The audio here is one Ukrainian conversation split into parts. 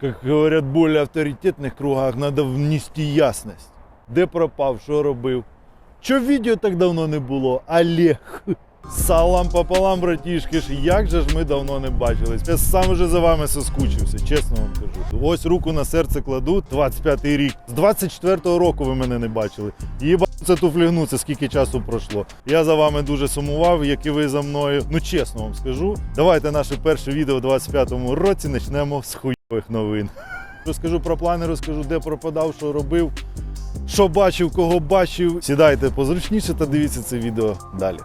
как говорят в более авторитетных кругах, надо внести ясність. Де пропав, що робив. Чо відео так давно не було? Олег. Салам пополам, братішки ж, як же ж ми давно не бачились. Я сам вже за вами соскучився, чесно вам кажу. Ось руку на серце кладу, 25-й рік. З 24-го року ви мене не бачили. Їба це туфлігну, скільки часу пройшло. Я за вами дуже сумував, як і ви за мною. Ну чесно вам скажу. Давайте наше перше відео у 25-му році почнемо з хуйових новин. Розкажу про плани, розкажу, де пропадав, що робив, що бачив, кого бачив. Сідайте позручніше та дивіться це відео далі.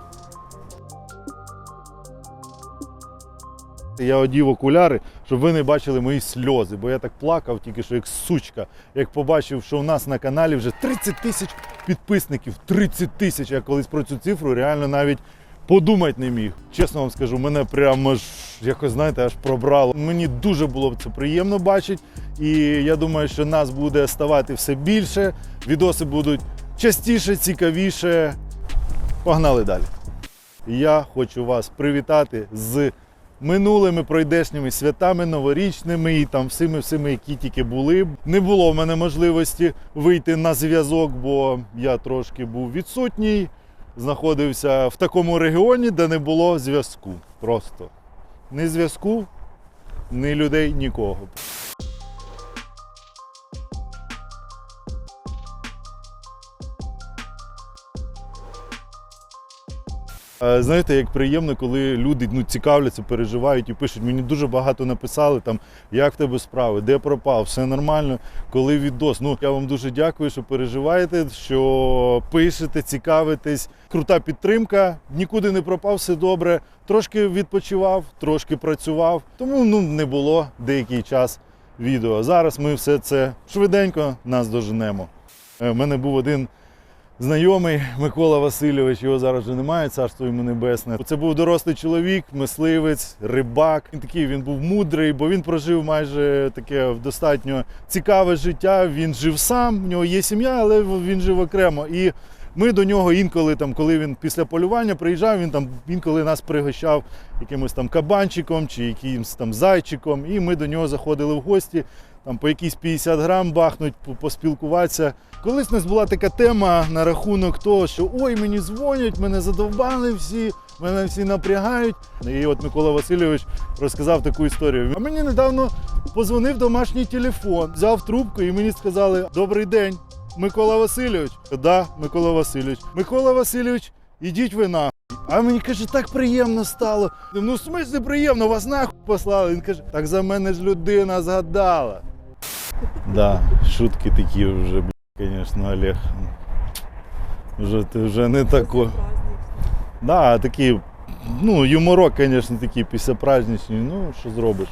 Я одів окуляри, щоб ви не бачили мої сльози, бо я так плакав тільки що як сучка, як побачив, що у нас на каналі вже 30 тисяч підписників. 30 тисяч. Я колись про цю цифру реально навіть подумати не міг. Чесно вам скажу, мене прямо ж якось знаєте, аж пробрало. Мені дуже було б це приємно бачити. І я думаю, що нас буде ставати все більше. Відоси будуть частіше, цікавіше. Погнали далі. Я хочу вас привітати з минулими пройдешніми святами, новорічними і там всіми, всіми, які тільки були. Не було в мене можливості вийти на зв'язок, бо я трошки був відсутній. Знаходився в такому регіоні, де не було зв'язку. Просто ні зв'язку, ні людей, нікого. Знаєте, як приємно, коли люди ну, цікавляться, переживають і пишуть. Мені дуже багато написали там, як в тебе справи, де пропав, все нормально, коли відос. Ну я вам дуже дякую, що переживаєте, що пишете, цікавитесь. Крута підтримка, нікуди не пропав, все добре. Трошки відпочивав, трошки працював, тому ну не було деякий час відео. Зараз ми все це швиденько нас доженемо. У мене був один знайомий Микола Васильович, його зараз вже немає, царство йому небесне. Це був дорослий чоловік, мисливець, рибак. Він такий він був мудрий, бо він прожив майже таке достатньо цікаве життя. Він жив сам, в нього є сім'я, але він жив окремо. І ми до нього інколи, там, коли він після полювання приїжджав, він там інколи нас пригощав якимось там кабанчиком чи якимось там зайчиком. І ми до нього заходили в гості там по якісь 50 грам бахнуть, по- поспілкуватися. Колись у нас була така тема на рахунок того, що ой, мені дзвонять, мене задовбали всі, мене всі напрягають. І от Микола Васильович розказав таку історію. А мені недавно позвонив домашній телефон, взяв трубку і мені сказали: Добрий день, Микола Васильович. Да, Микола Васильович. Микола Васильович, ідіть ви на. А мені каже, так приємно стало. Ну, в смислі приємно, вас нахуй послали. Він каже, так за мене ж людина згадала. Да, шутки такі вже, звісно, Олег. Вже ти вже не тако. Да, такі, ну, юморок, звісно, такий післяпраздничний. Ну, що зробиш?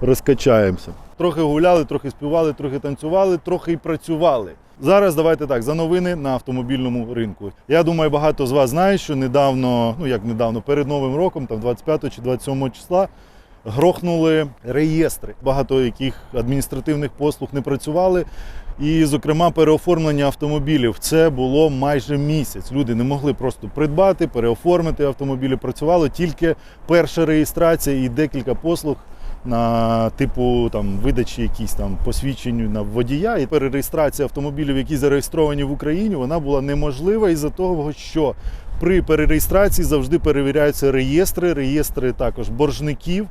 Розкачаємося. Трохи гуляли, трохи співали, трохи танцювали, трохи й працювали. Зараз давайте так, за новини на автомобільному ринку. Я думаю, багато з вас знають, що недавно, ну як недавно, перед Новим роком, там 25 чи 27 числа, грохнули реєстри, багато яких адміністративних послуг не працювали. І, зокрема, переоформлення автомобілів. Це було майже місяць. Люди не могли просто придбати, переоформити автомобілі. Працювало тільки перша реєстрація і декілька послуг на типу там видачі якісь там посвідчень на водія. І перереєстрація автомобілів, які зареєстровані в Україні, вона була неможлива із-за того, що при перереєстрації завжди перевіряються реєстри, реєстри також боржників,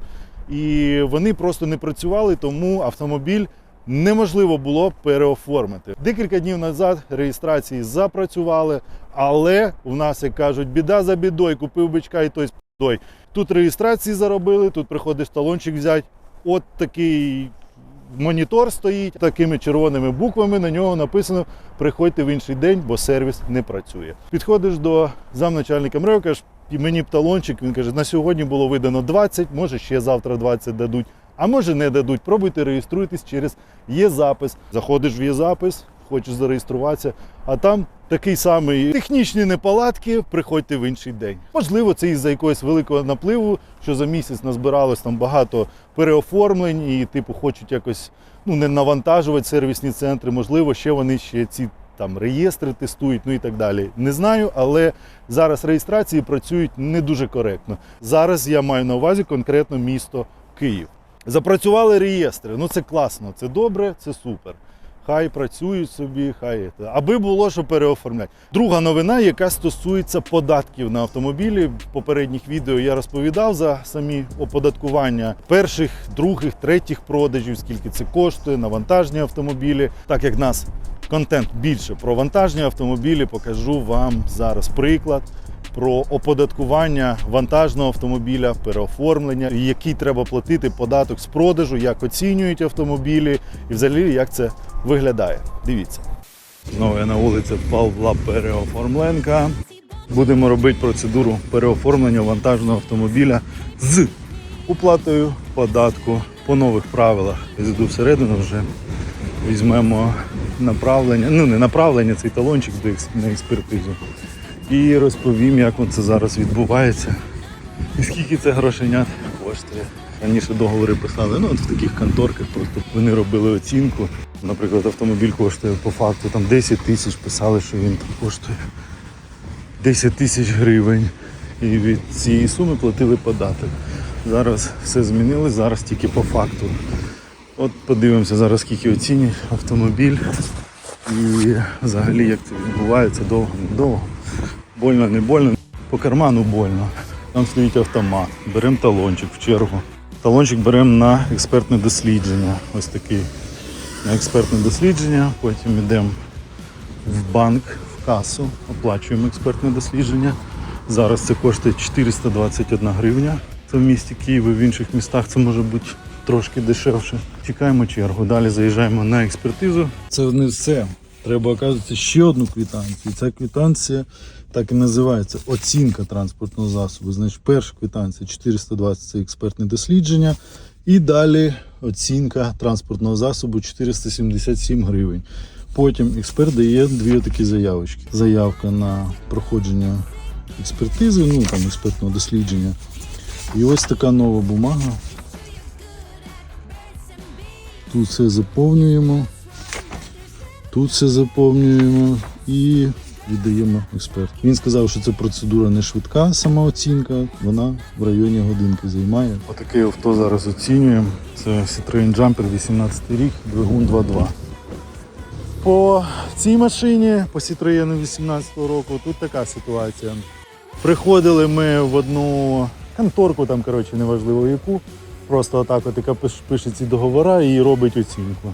і вони просто не працювали, тому автомобіль неможливо було переоформити. Декілька днів назад реєстрації запрацювали, але у нас, як кажуть, біда за бідою, купив бичка і той з пидой. Тут реєстрації заробили, тут приходиш талончик взяти. От такий монітор стоїть такими червоними буквами. На нього написано Приходьте в інший день, бо сервіс не працює. Підходиш до замначальника МРЕО, кажеш, «І мені б талончик. Він каже, на сьогодні було видано 20, може ще завтра 20 дадуть. А може не дадуть. Пробуйте реєструйтесь через є-запис. Заходиш в є-запис, хочеш зареєструватися, а там такий самий технічні неполадки, приходьте в інший день. Можливо, це із-за якогось великого напливу, що за місяць назбиралось там багато переоформлень і, типу, хочуть якось ну, не навантажувати сервісні центри. Можливо, ще вони ще ці там реєстри тестують, ну і так далі. Не знаю, але зараз реєстрації працюють не дуже коректно. Зараз я маю на увазі конкретно місто Київ. Запрацювали реєстри. Ну це класно, це добре, це супер. Хай працюють собі, хай аби було що переоформляти. Друга новина, яка стосується податків на автомобілі. В попередніх відео я розповідав за самі оподаткування перших, других, третіх продажів, скільки це коштує на вантажні автомобілі. Так як нас контент більше про вантажні автомобілі, покажу вам зараз приклад про оподаткування вантажного автомобіля, переоформлення, який треба платити податок з продажу, як оцінюють автомобілі і взагалі як це виглядає. Дивіться. Знову я на вулиці Павла Переоформленка. Будемо робити процедуру переоформлення вантажного автомобіля з уплатою податку по нових правилах. Зайду всередину вже візьмемо направлення, ну не направлення, цей талончик на експертизу. І розповім, як це зараз відбувається. І скільки це грошенят коштує. Раніше договори писали, ну от в таких конторках просто вони робили оцінку. Наприклад, автомобіль коштує по факту там 10 тисяч, писали, що він там коштує 10 тисяч гривень. І від цієї суми платили податок. Зараз все змінилось, зараз тільки по факту. От подивимося зараз, скільки оцінюють автомобіль. І взагалі як це відбувається довго, не довго. Больно, не больно. По карману больно. Там стоїть автомат. Беремо талончик в чергу. Талончик беремо на експертне дослідження. Ось такий. На експертне дослідження. Потім йдемо в банк, в касу, оплачуємо експертне дослідження. Зараз це коштує 421 гривня. Це в місті Києві, в інших містах це може бути трошки дешевше. Чекаємо чергу. Далі заїжджаємо на експертизу. Це не все. Треба оказувати ще одну квитанцію. Ця квитанція так і називається оцінка транспортного засобу. Значить, перша квитанція 420 це експертне дослідження. І далі оцінка транспортного засобу 477 гривень. Потім експерт дає дві такі заявочки. Заявка на проходження експертизи, ну там експертного дослідження. І ось така нова бумага. Тут все заповнюємо. Тут все заповнюємо і віддаємо експерт. Він сказав, що це процедура не швидка, сама оцінка, вона в районі годинки займає. Отаке авто зараз оцінюємо. Це Citroen Jumper 18 рік, двигун 2.2. По цій машині, по Citroen 18 року, тут така ситуація. Приходили ми в одну конторку, там, коротше, неважливо яку. Просто отак, от, яка пиш- пише ці договори і робить оцінку.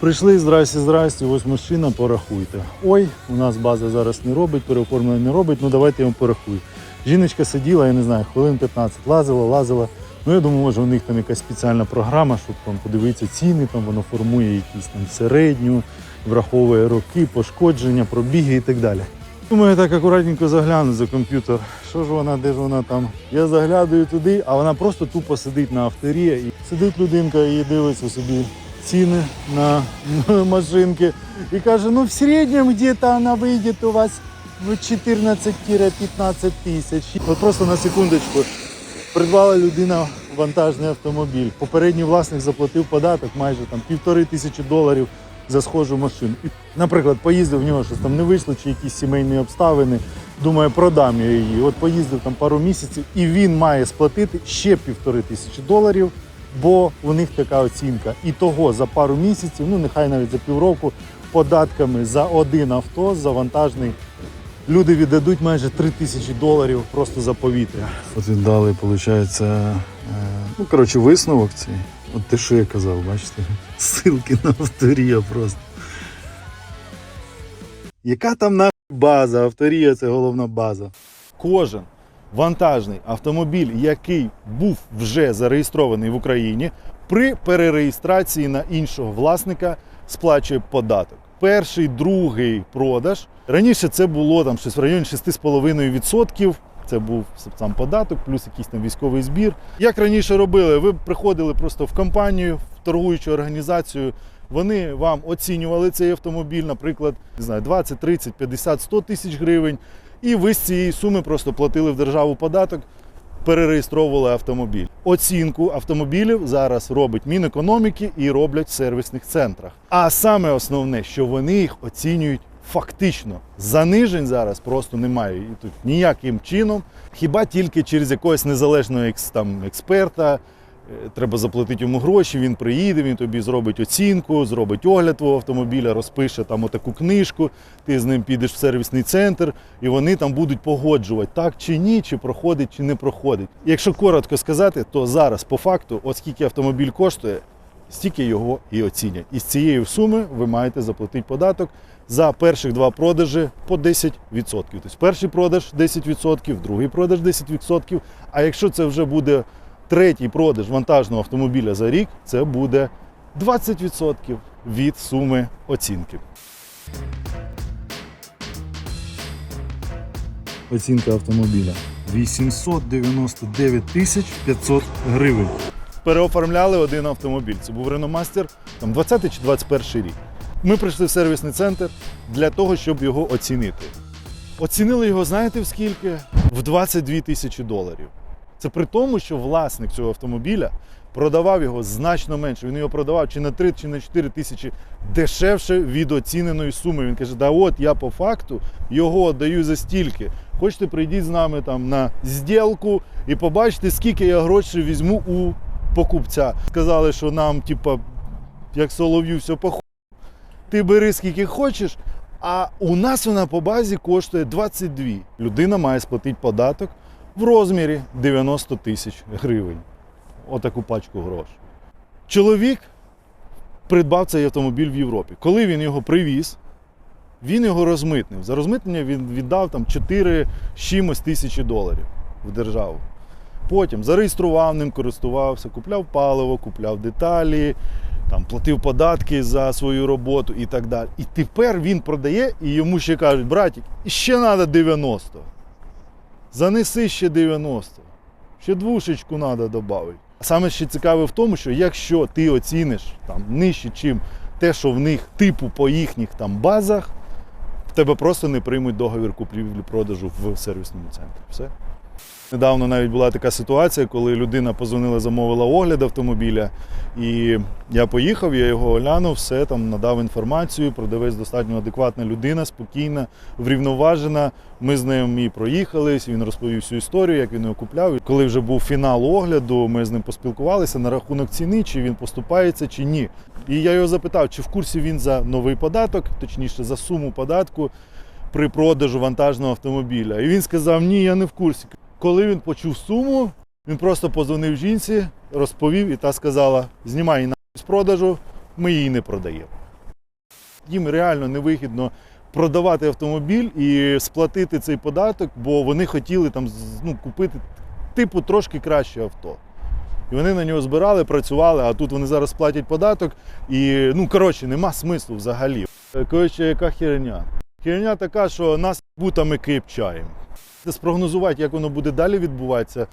Прийшли, здрасте, здрасте, ось машина, порахуйте. Ой, у нас база зараз не робить, переоформлення не робить, ну давайте я вам порахую. Жіночка сиділа, я не знаю, хвилин 15, лазила, лазила. Ну я думаю, може у них там якась спеціальна програма, щоб там подивитися ціни, там воно формує якісь там середню, враховує роки, пошкодження, пробіги і так далі. Думаю, так акуратненько загляну за комп'ютер. Що ж вона, де ж вона там? Я заглядаю туди, а вона просто тупо сидить на авторі. І сидить людинка і дивиться собі ціни на машинки. І каже, ну в середньому где-то вона вийде у вас в 14-15 тисяч. От просто на секундочку. Придбала людина вантажний автомобіль. Попередній власник заплатив податок майже там півтори тисячі доларів за схожу машину. І, наприклад, поїздив в нього щось там не вийшло, чи якісь сімейні обставини. Думаю, продам я її. От поїздив там пару місяців, і він має сплатити ще півтори тисячі доларів, бо у них така оцінка. І того за пару місяців, ну нехай навіть за півроку, податками за один авто, за вантажний Люди віддадуть майже 3 тисячі доларів просто за повітря. От віддали, виходить, ну, коротше, висновок цей. От те, що я казав, бачите? Ссылки на авторія просто. Яка там на база? Авторія це головна база. Кожен вантажний автомобіль, який був вже зареєстрований в Україні, при перереєстрації на іншого власника сплачує податок. Перший, другий продаж. Раніше це було там щось в районі 6,5%. Це був сам податок, плюс якийсь там військовий збір. Як раніше робили, ви приходили просто в компанію, в торгуючу організацію. Вони вам оцінювали цей автомобіль, наприклад, не знаю, 20, 30, 50, 100 тисяч гривень. І ви з цієї суми просто платили в державу податок, перереєстровували автомобіль. Оцінку автомобілів зараз робить Мінекономіки і роблять в сервісних центрах. А саме основне, що вони їх оцінюють фактично. Занижень зараз просто немає. І тут ніяким чином, хіба тільки через якогось незалежного там, експерта, Е, Треба заплатити йому гроші, він приїде, він тобі зробить оцінку, зробить огляд твого автомобіля, розпише там отаку книжку, ти з ним підеш в сервісний центр, і вони там будуть погоджувати, так чи ні, чи проходить, чи не проходить. Якщо коротко сказати, то зараз по факту, оскільки автомобіль коштує, стільки його і оцінять. І з цієї суми ви маєте заплатити податок за перших два продажі по 10%. Тобто перший продаж 10%, другий продаж 10%. А якщо це вже буде третій продаж вантажного автомобіля за рік, це буде 20% від суми оцінки. Оцінка автомобіля 899 тисяч 500 гривень. Переоформляли один автомобіль. Це був Renault Master, там 20 чи 21 рік. Ми прийшли в сервісний центр для того, щоб його оцінити. Оцінили його, знаєте, в скільки? В 22 тисячі доларів. Це при тому, що власник цього автомобіля продавав його значно менше. Він його продавав чи на 3, чи на 4 тисячі дешевше від оціненої суми. Він каже: да от я по факту його даю за стільки. Хочете, прийдіть з нами там на зділку і побачите, скільки я грошей візьму у покупця. Сказали, що нам, типа, як солов'ю, все по ти бери скільки хочеш, а у нас вона по базі коштує 22. Людина має сплатити податок в розмірі 90 тисяч гривень. Отаку пачку грошей. Чоловік придбав цей автомобіль в Європі. Коли він його привіз, він його розмитнив. За розмитнення він віддав там 4 з чимось тисячі доларів в державу. Потім зареєстрував ним, користувався, купляв паливо, купляв деталі, там, платив податки за свою роботу і так далі. І тепер він продає, і йому ще кажуть, братик, ще треба 90. Занеси ще 90. Ще двушечку треба додати. Саме ще цікаве в тому, що якщо ти оціниш там, нижче, чим те, що в них типу по їхніх там базах, в тебе просто не приймуть договір купівлі-продажу в сервісному центрі. Все. Недавно навіть була така ситуація, коли людина позвонила, замовила огляд автомобіля, і я поїхав, я його оглянув, все там надав інформацію. Продавець достатньо адекватна людина, спокійна, врівноважена. Ми з ним і проїхались. Він розповів всю історію, як він його купляв. Коли вже був фінал огляду, ми з ним поспілкувалися на рахунок ціни, чи він поступається, чи ні. І я його запитав, чи в курсі він за новий податок, точніше за суму податку при продажу вантажного автомобіля. І він сказав: Ні, я не в курсі. Коли він почув суму, він просто позвонив жінці, розповів, і та сказала: знімай її з продажу, ми її не продаємо. Їм реально невигідно продавати автомобіль і сплатити цей податок, бо вони хотіли там ну, купити типу трошки краще авто. І вони на нього збирали, працювали, а тут вони зараз платять податок. І, ну, коротше, нема смислу взагалі. Е, Коротше, яка херня? Херня така, що нас бутами кипчаємо. Спрогнозувати, як воно буде далі відбуватися,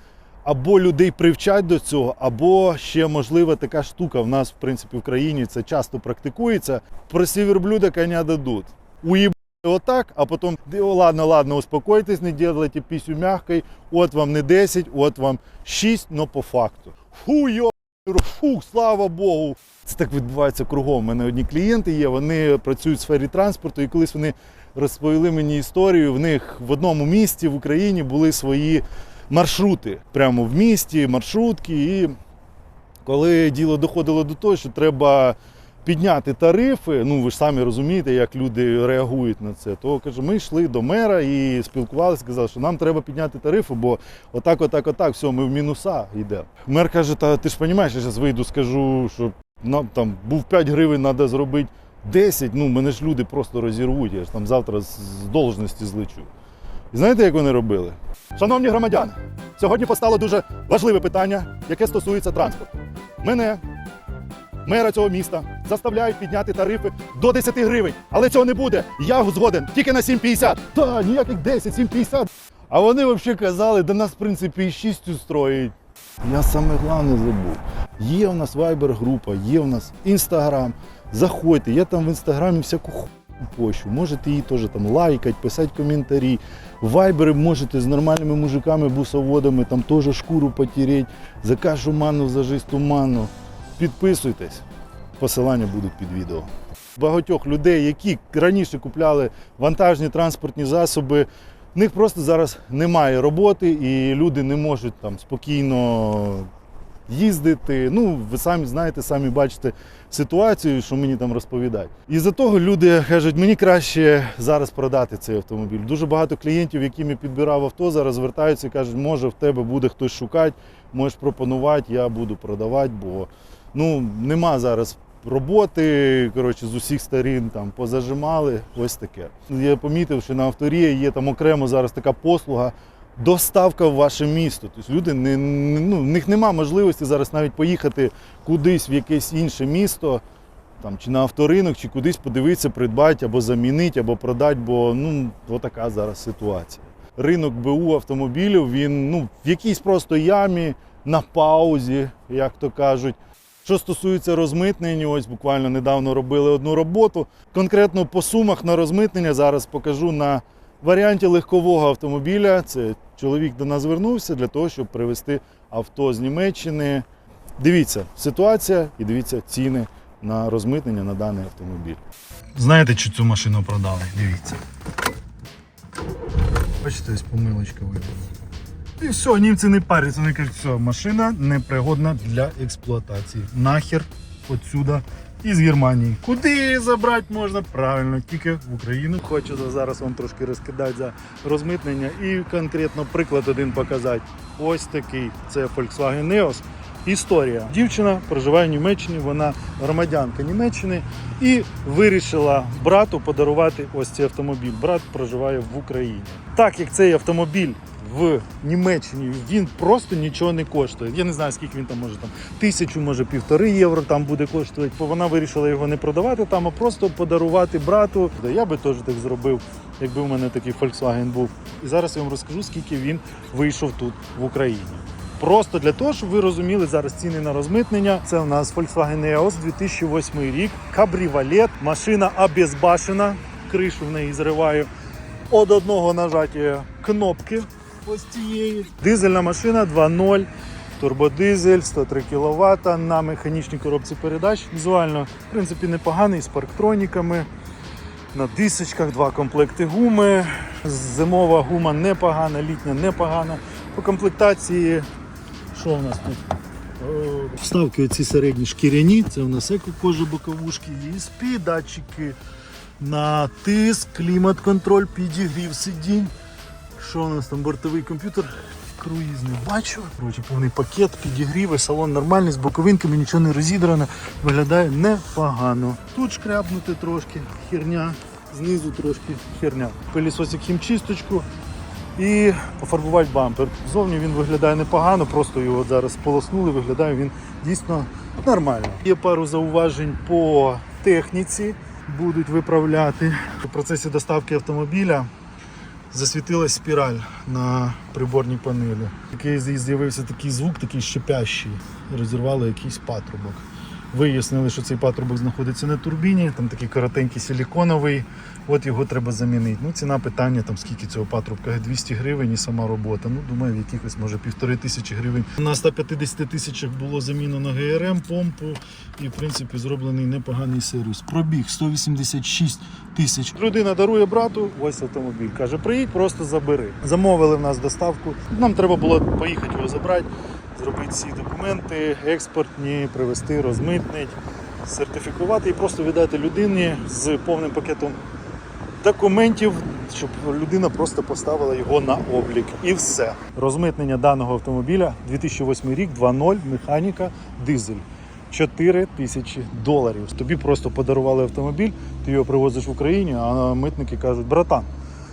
або людей привчать до цього, або ще можлива така штука. В нас, в принципі, в країні це часто практикується. Прості верблюда коня дадуть. Уїб отак, а потім «О, ладно, ладно, успокойтесь, не делайте пісю мягкой, от вам не 10, от вам 6, но по факту. Фу, йо, фу, слава Богу. Це так відбувається кругом. У мене одні клієнти є, вони працюють в сфері транспорту, і колись вони розповіли мені історію. В них в одному місті в Україні були свої маршрути. Прямо в місті, маршрутки. І коли діло доходило до того, що треба підняти тарифи, ну ви ж самі розумієте, як люди реагують на це, то каже, ми йшли до мера і спілкувалися, сказали, що нам треба підняти тарифи, бо отак, отак, отак, все, ми в мінуса йдемо. Мер каже, та ти ж розумієш, я зараз вийду, скажу, що нам там був 5 гривень, треба зробити 10, ну мене ж люди просто розірвуть, я ж там завтра з должності злечу. І знаєте, як вони робили? Шановні громадяни, сьогодні постало дуже важливе питання, яке стосується транспорту. Мене, мера цього міста, заставляють підняти тарифи до 10 гривень. Але цього не буде. Я згоден тільки на 7,50. Та, ніяких 10, 7,50. А вони взагалі казали, да нас, в принципі, і 6 устроїть. Я саме головне забув. Є в нас вайбер-група, є в нас інстаграм. Заходьте, я там в інстаграмі всяку ху пощу. Можете її теж там лайкати, писати коментарі. Вайбери можете з нормальними мужиками, бусоводами, там теж шкуру потереть, за кашу ману, за жизнь туману. Підписуйтесь, посилання будуть під відео. Багатьох людей, які раніше купляли вантажні транспортні засоби, в них просто зараз немає роботи і люди не можуть там спокійно їздити. Ну, ви самі знаєте, самі бачите ситуацію, що мені там розповідають. І за того люди кажуть, мені краще зараз продати цей автомобіль. Дуже багато клієнтів, яким я підбирав авто, зараз звертаються і кажуть, може в тебе буде хтось шукати, можеш пропонувати, я буду продавати, бо ну, нема зараз роботи, коротше, з усіх сторін там позажимали, ось таке. Я помітив, що на авторії є там окремо зараз така послуга. Доставка в ваше місто. Тобто люди не, ну, в них нема можливості зараз навіть поїхати кудись в якесь інше місто, там, чи на авторинок, чи кудись подивитися, придбати або замінити, або продати, бо ну, отака зараз ситуація. Ринок БУ автомобілів, він ну, в якійсь просто ямі, на паузі, як то кажуть. Що стосується розмитнення, ось буквально недавно робили одну роботу. Конкретно по сумах на розмитнення зараз покажу на варіанті легкового автомобіля. Це чоловік до нас звернувся для того, щоб привезти авто з Німеччини. Дивіться ситуація і дивіться ціни на розмитнення на даний автомобіль. Знаєте, чи цю машину продали? Дивіться. Бачите, ось помилочка вибила. І все, німці не паряться. Вони кажуть, все, машина непригодна для експлуатації. Нахер отсюда із Германії. Куди її забрати можна? Правильно, тільки в Україну. Хочу зараз вам трошки розкидати за розмитнення і конкретно приклад один показати. Ось такий. Це Volkswagen Neos. Історія. Дівчина проживає в Німеччині, вона громадянка Німеччини і вирішила брату подарувати ось цей автомобіль. Брат проживає в Україні. Так як цей автомобіль в Німеччині він просто нічого не коштує. Я не знаю, скільки він там може там тисячу, може півтори євро там буде коштувати. Бо Вона вирішила його не продавати там, а просто подарувати брату. Я би теж так зробив, якби в мене такий Volkswagen був. І зараз я вам розкажу, скільки він вийшов тут в Україні. Просто для того, щоб ви розуміли зараз ціни на розмитнення. Це у нас Volkswagen EOS 2008 рік, кабрівалет, машина обезбашена, кришу в неї зриваю. Од одного нажаття кнопки ось. Дизельна машина 2.0, турбодизель, 103 кВт на механічній коробці передач. Візуально, в принципі, непоганий з парктроніками. На дисочках два комплекти гуми. Зимова гума непогана, літня непогана. По комплектації, що у нас тут? Вставки ці середні шкіряні, це у нас еко-кожа боковушки, ESP, датчики на тиск, клімат-контроль, підігрів сидінь. Що у нас там бортовий комп'ютер? Круїз не бачу. Коротше, повний пакет, підігріви, салон нормальний, з боковинками, нічого не розідрано, виглядає непогано. Тут шкрябнути трошки, херня, знизу трошки херня. Пилісосик хімчисточку і пофарбувати бампер. Зовні він виглядає непогано, просто його зараз полоснули, виглядає він дійсно нормально. Є пару зауважень по техніці, будуть виправляти. У процесі доставки автомобіля засвітилась спіраль на приборній панелі. Такий з'явився такий звук, такий щепящий. Розірвало якийсь патрубок. Вияснили, що цей патрубок знаходиться на турбіні, там такий коротенький силіконовий, от його треба замінити. Ну, ціна питання, там скільки цього патрубка, 200 гривень і сама робота. Ну, думаю, якихось може півтори тисячі гривень. На 150 тисячах було замінено ГРМ, помпу і, в принципі, зроблений непоганий сервіс. Пробіг 186 тисяч. Людина дарує брату, ось автомобіль. Каже, приїдь, просто забери. Замовили в нас доставку. Нам треба було поїхати його забрати, зробити всі документи, експортні, привезти, розмитнити, сертифікувати і просто віддати людині з повним пакетом документів, щоб людина просто поставила його на облік. І все. Розмитнення даного автомобіля 2008 рік, 2.0, механіка, дизель. 4 тисячі доларів. Тобі просто подарували автомобіль, ти його привозиш в Україні, а митники кажуть, братан,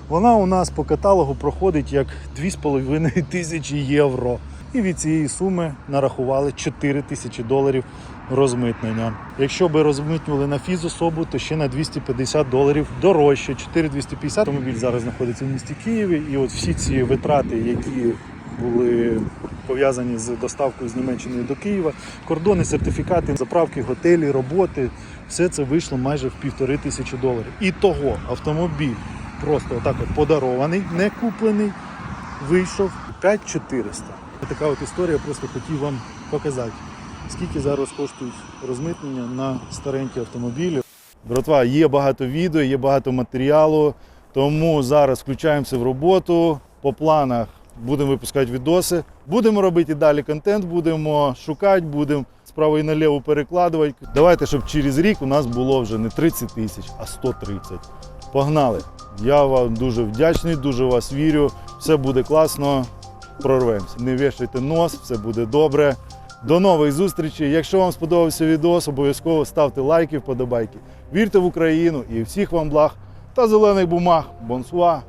вона у нас по каталогу проходить як 2,5 тисячі євро. І від цієї суми нарахували 4 тисячі доларів розмитнення. Якщо би розмитнювали на фізособу, то ще на 250 доларів дорожче. 4250 автомобіль зараз знаходиться в місті Києві. І от всі ці витрати, які були пов'язані з доставкою з Німеччини до Києва, кордони, сертифікати, заправки, готелі, роботи, все це вийшло майже в півтори тисячі доларів. І того автомобіль просто отак от подарований, не куплений, вийшов 5400. Така от історія, просто хотів вам показати, скільки зараз коштують розмитнення на старенькі автомобілі. Братва, є багато відео, є багато матеріалу, тому зараз включаємося в роботу. По планах будемо випускати відоси, будемо робити далі контент, будемо шукати, будемо справа і наліво перекладувати. Давайте, щоб через рік у нас було вже не 30 тисяч, а 130. Погнали! Я вам дуже вдячний, дуже вас вірю. Все буде класно. Прорвемося. Не вішайте нос, все буде добре. До нових зустрічей. Якщо вам сподобався відео, обов'язково ставте лайки, вподобайки. Вірте в Україну і всіх вам благ та зелених бумаг. Бонсуа!